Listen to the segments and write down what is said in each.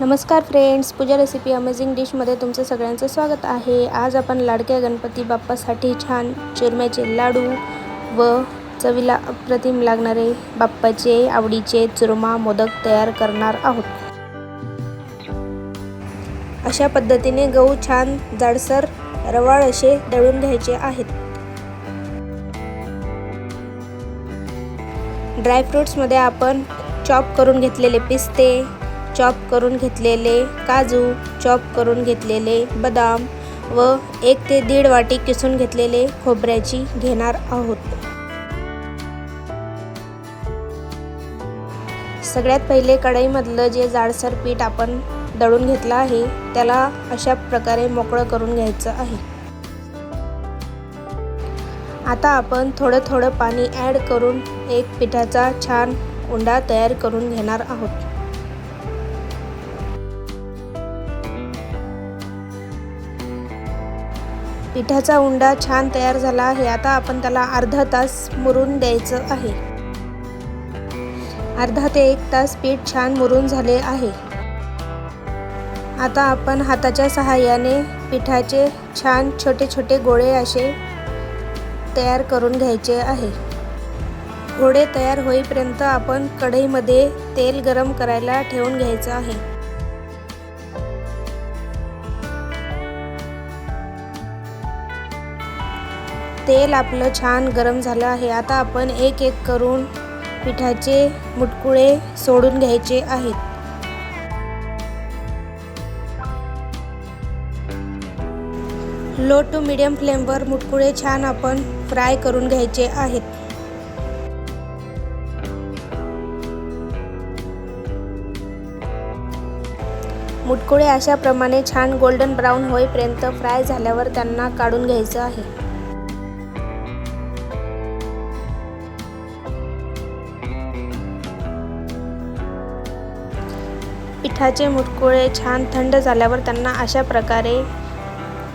नमस्कार friends Pooja recipe amazing डिशमध्ये तुमचं सगळ्यांचं स्वागत आहे. आज आपण लाडक्या गणपती बाप्पासाठी छान चुरम्याचे लाडू व चवीला अप्रतिम लागणारे बाप्पाचे आवडीचे चुरमा मोदक तयार करणार आहोत. अशा पद्धतीने गहू छान जाडसर रवाळ असे दळून घ्यायचे आहेत. ड्रायफ्रूट्समध्ये आपण चॉप करून घेतलेले पिस्ते चॉप करून घेतलेले काजू चॉप करून घेतलेले बदाम व एक ते दीड वाटी किसून घेतलेले खोबऱ्याची घेणार आहोत. सगळ्यात पहिले कढईमधलं जे जाडसर पीठ आपण दळून घेतलं आहे त्याला अशा प्रकारे मोकळं करून घ्यायचं आहे. आता आपण थोडं थोडं पाणी ॲड करून एक पिठाचा छान उंडा तयार करून घेणार आहोत. पिठाचा उंडा छान तयार झाला आहे. आता आपण त्याला अर्धा तास मुरून द्यायचं आहे. अर्धा ते एक तास पीठ छान मुरून झाले आहे. आता आपण हाताच्या सहाय्याने पिठाचे छान छोटे छोटे गोळे असे तयार करून घ्यायचे आहे. गोळे तयार होईपर्यंत आपण कढईमध्ये तेल गरम करायला ठेवून घ्यायचं आहे. तेल आपलं छान गरम झालं आहे. आता आपण एक एक करून पिठाचे मुटकुळे सोडून घ्यायचे आहेत. लो टू मिडियम फ्लेमवर मुटकुळे छान आपण फ्राय करून घ्यायचे आहेत. मुटकुळे अशाप्रमाणे छान गोल्डन ब्राऊन होईपर्यंत फ्राय झाल्यावर त्यांना काढून घ्यायचं आहे. पिठाचे मुटकुळे छान थंड झाल्यावर त्यांना अशा प्रकारे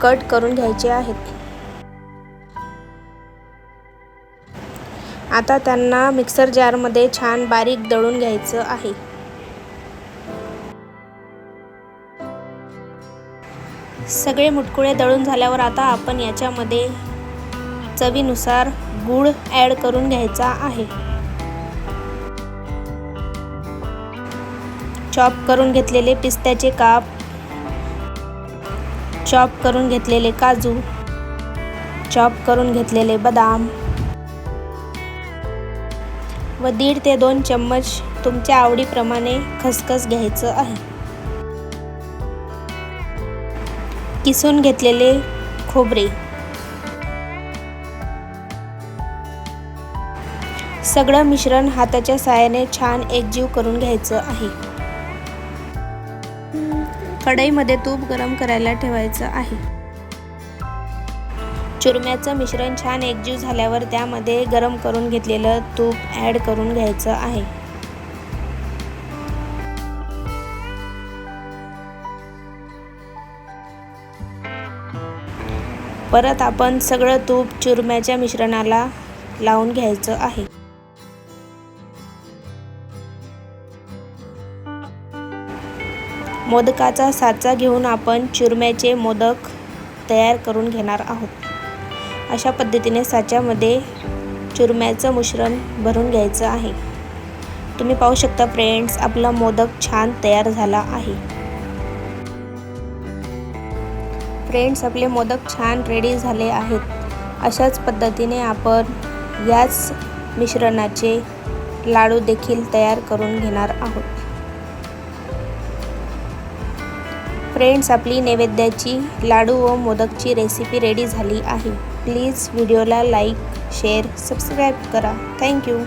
कट करून घ्यायचे आहेत. आता त्यांना मिक्सर जारमध्ये छान बारीक दळून घ्यायचं आहे. सगळे मुटकुळे दळून झाल्यावर आता आपण याच्यामध्ये चवीनुसार गूळ ॲड करून घ्यायचा आहे. चॉप करून घेतलेले पिस्त्याचे काप चॉप करून घेतलेले काजू चॉप करून घेतलेले बदाम व दीड ते दोन चम्मच तुमच्या आवडीप्रमाणे खसखस घ्यायचं आहे. किसून घेतलेले खोबरे. सगळं मिश्रण हाताच्या साहाय्याने छान एकजीव करून घ्यायचं आहे. कढईमध्ये तूप गरम करायला ठेवायचं आहे. चुरम्याचं मिश्रण छान एकजीव झाल्यावर त्यामध्ये गरम करून घेतलेलं तूप ॲड करून घ्यायचं आहे. परत आपण सगळं तूप चुरम्याच्या मिश्रणाला लावून घ्यायचं आहे. मोदकाचा साचा घेऊन आपण चुरम्याचे मोदक तयार करून घेणार आहोत. अशा पद्धतीने साच्यामध्ये चुरम्याचं मिश्रण भरून घ्यायचं आहे. तुम्ही पाहू शकता फ्रेंड्स आपला मोदक छान तयार झाला आहे. फ्रेंड्स आपले मोदक छान रेडी झाले आहेत. अशाच पद्धतीने आपण याच मिश्रणाचे लाडू देखील तयार करून घेणार आहोत. फ्रेंड्स आपली नैवेद्याची लाडू व मोदकची रेसिपी रेडी झाली आहे. प्लीज व्हिडिओला लाईक शेअर सबस्क्राईब करा. Thank you